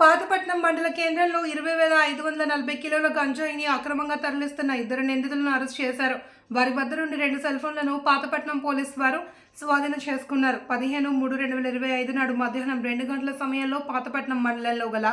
పాతపట్నం మండల కేంద్రంలో ఇరవై వేల ఐదు వందల నలభై కిలోల గంజాయిని అక్రమంగా తరలిస్తున్న ఇద్దరు నిందితులను అరెస్ట్ చేశారు. వారి వద్ద నుండి రెండు సెల్ ఫోన్లను పాతపట్నం పోలీసు వారు స్వాధీనం చేసుకున్నారు. పదిహేను మూడు రెండు వేల ఇరవై ఐదు నాడు మధ్యాహ్నం రెండు గంటల సమయంలో పాతపట్నం మండలంలో గల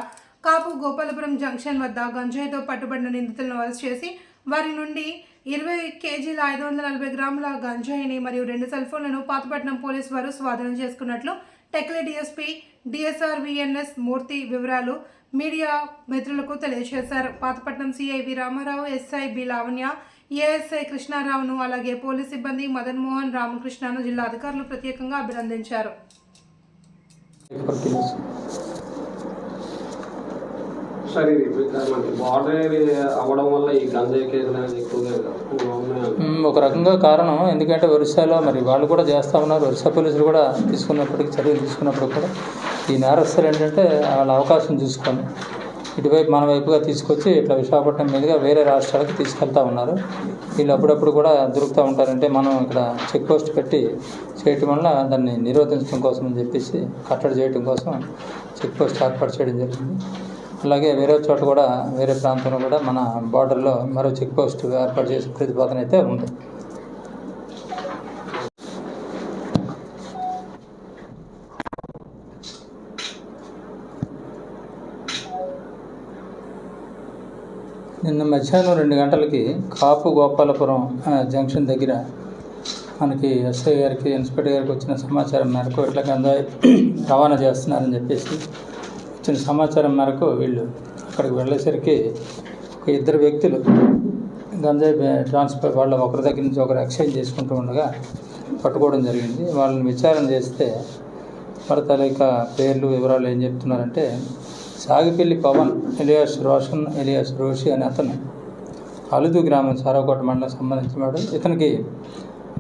కాపు గోపాలపురం జంక్షన్ వద్ద గంజాయితో పట్టుబడిన నిందితులను అరెస్ట్ చేసి వారి నుండి ఇరవై కేజీల ఐదు వందల నలభై గ్రాముల గంజాయిని మరియు రెండు సెల్ ఫోన్లను పాతపట్నం పోలీసు వారు స్వాధీనం చేసుకున్నట్లు Tekkali DSP DSR VNS Murthy వివరాలు మీడియా మిత్రులకు తెలియజేశారు. Pathapatnam CI V Ramarao SI B Lavanya ASI కృష్ణారావును అలాగే పోలీస్ సిబ్బంది మదన్ మోహన్ రామకృష్ణను జిల్లా అధికారులు ప్రత్యేకంగా అభినందించారు. ఫోర్ బార్డర్ అవ్వడం వల్ల ఈ గంజాయి కేసులు అనేది ఎక్కువగా ఒక రకంగా కారణం. ఎందుకంటే ఒరిస్సాలో మరి వాళ్ళు కూడా చేస్తూ ఉన్నారు. ఒరిస్సా పోలీసులు కూడా తీసుకున్నప్పటికీ చర్యలు తీసుకున్నప్పుడు కూడా ఈ నేరస్తులు ఏంటంటే వాళ్ళ అవకాశం చూసుకొని ఇటువైపు మన వైపుగా తీసుకొచ్చి ఇట్లా విశాఖపట్నం మీదుగా వేరే రాష్ట్రాలకు తీసుకెళ్తా ఉన్నారు. వీళ్ళు అప్పుడప్పుడు కూడా దొరుకుతూ ఉంటారంటే మనం ఇక్కడ చెక్ పోస్ట్ పెట్టి చేయటం వల్ల దాన్ని నిరోధించడం కోసం అని చెప్పేసి కట్టడి చేయడం కోసం చెక్ పోస్ట్ ఏర్పాటు చేయడం జరిగింది. అలాగే వేరే చోట కూడా వేరే ప్రాంతంలో కూడా మన బార్డర్లో మరో చెక్ పోస్ట్ ఏర్పాటు చేసే ప్రతిపాదన అయితే ఉంది. నిన్న మధ్యాహ్నం రెండు గంటలకి కాపు గోపాలపురం జంక్షన్ దగ్గర మనకి ఎస్ఐ గారికి ఇన్స్పెక్టర్ గారికి వచ్చిన సమాచారం మేరకు ఇట్లా గంజాయి రవాణా చేస్తున్నారని చెప్పేసి వచ్చిన సమాచారం మేరకు వీళ్ళు అక్కడికి వెళ్ళేసరికి ఒక ఇద్దరు వ్యక్తులు గంజాయి ట్రాన్స్ఫర్ వాళ్ళ ఒకరి దగ్గర నుంచి ఒకరు ఎక్స్చేంజ్ చేసుకుంటూ ఉండగా పట్టుకోవడం జరిగింది. వాళ్ళని విచారణ చేస్తే వాళ్ళ తాలూకా పేర్లు వివరాలు ఏం చెప్తున్నారంటే సాగిపల్లి పవన్ ఎలియాస్ రోషన్ ఎలియాస్ రోషి అనే అతను అలుదు గ్రామం సారాకోట మండలం సంబంధించినవాడు ఇతనికి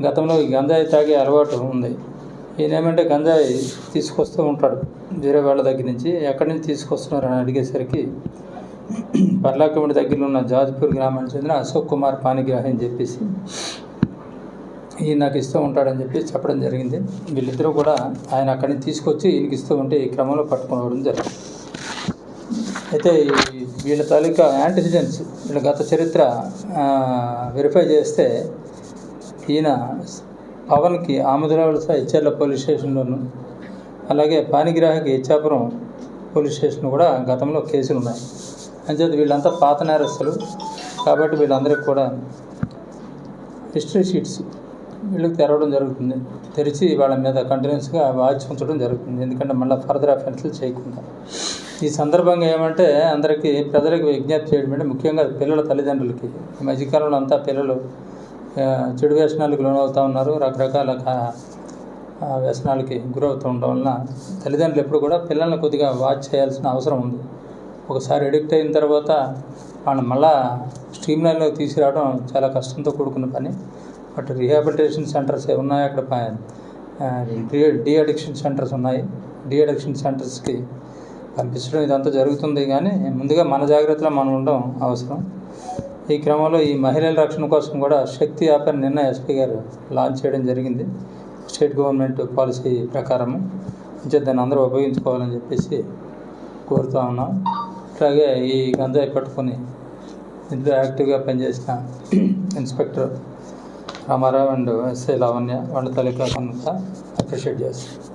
గతంలో ఈ గంజాయి తాగే అలవాటు ఉంది. ఈయన ఏమంటే గంజాయి తీసుకొస్తూ ఉంటాడు. వేరే వాళ్ళ దగ్గర నుంచి ఎక్కడి నుంచి తీసుకొస్తున్నారు అని అడిగేసరికి పర్లాకమిడి దగ్గరలో ఉన్న జాజ్పూర్ గ్రామానికి చెందిన అశోక్ కుమార్ పానిగ్రాహి అని చెప్పేసి ఈయన నాకు ఇస్తూ ఉంటాడని చెప్పి చెప్పడం జరిగింది. వీళ్ళిద్దరూ కూడా ఆయన అక్కడి నుంచి తీసుకొచ్చి ఈయనకి ఇస్తూ ఉంటే ఈ క్రమంలో పట్టుకోవడం జరిగింది. అయితే వీళ్ళ తాలూకా యాంటిసిడెంట్స్ వీళ్ళ గత చరిత్ర వెరిఫై చేస్తే ఈయన పవన్కి ఆముదరావలస హెచ్ఆర్ల పోలీస్ స్టేషన్లోను అలాగే పానిగ్రాహకి ఇచ్చాపురం పోలీస్ స్టేషన్ కూడా గతంలో కేసులు ఉన్నాయి అంచేత వీళ్ళంతా పాత నేరస్తులు. కాబట్టి వీళ్ళందరికీ కూడా హిస్టరీ షీట్స్ వీళ్ళకి తెరవడం జరుగుతుంది. తెరిచి వాళ్ళ మీద కంటిన్యూస్గా వాచ్ ఉంచడం జరుగుతుంది. ఎందుకంటే మళ్ళీ ఫర్దర్ అఫెన్స్లు చేయకుండా. ఈ సందర్భంగా ఏమంటే అందరికీ ప్రజలకు విజ్ఞప్తి చేయడం అంటే ముఖ్యంగా పిల్లల తల్లిదండ్రులకి. ఈ మధ్యకాలంలో అంతా పిల్లలు చెడు వ్యసనాలకు లోనవుతూ ఉన్నారు. రకరకాల కా- వ్యసనాలకి గురవుతూ ఉండడం వలన తల్లిదండ్రులు ఎప్పుడు కూడా పిల్లల్ని కొద్దిగా వాచ్ చేయాల్సిన అవసరం ఉంది. ఒకసారి ఎడిక్ట్ అయిన తర్వాత వాళ్ళని మళ్ళా స్ట్రీమ్ లైన్లోకి తీసుకురావడం చాలా కష్టంతో కూడుకున్న పని. బట్ రీహాబిలిటేషన్ సెంటర్స్ ఉన్నాయి అక్కడ డి డి అడిక్షన్ సెంటర్స్ ఉన్నాయి. డి అడిక్షన్ సెంటర్స్కి పంపించడం ఇదంతా జరుగుతుంది. కానీ ముందుగా మన జాగ్రత్తలో మనం ఉండడం అవసరం. ఈ క్రమంలో ఈ మహిళల రక్షణ కోసం కూడా శక్తి యాప్ అని నిన్న ఎస్పీ గారు లాంచ్ చేయడం జరిగింది. స్టేట్ గవర్నమెంట్ పాలసీ ప్రకారము అంటే దాన్ని అందరూ ఉపయోగించుకోవాలని చెప్పేసి కోరుతా ఉన్నాం. అలాగే ఈ గంజాయి పట్టుకొని ఇందులో యాక్టివ్గా పనిచేసిన inspector Ramarao and SI Lavanya వాళ్ళ తల్లికా అప్రిషియేట్ చేస్తాం.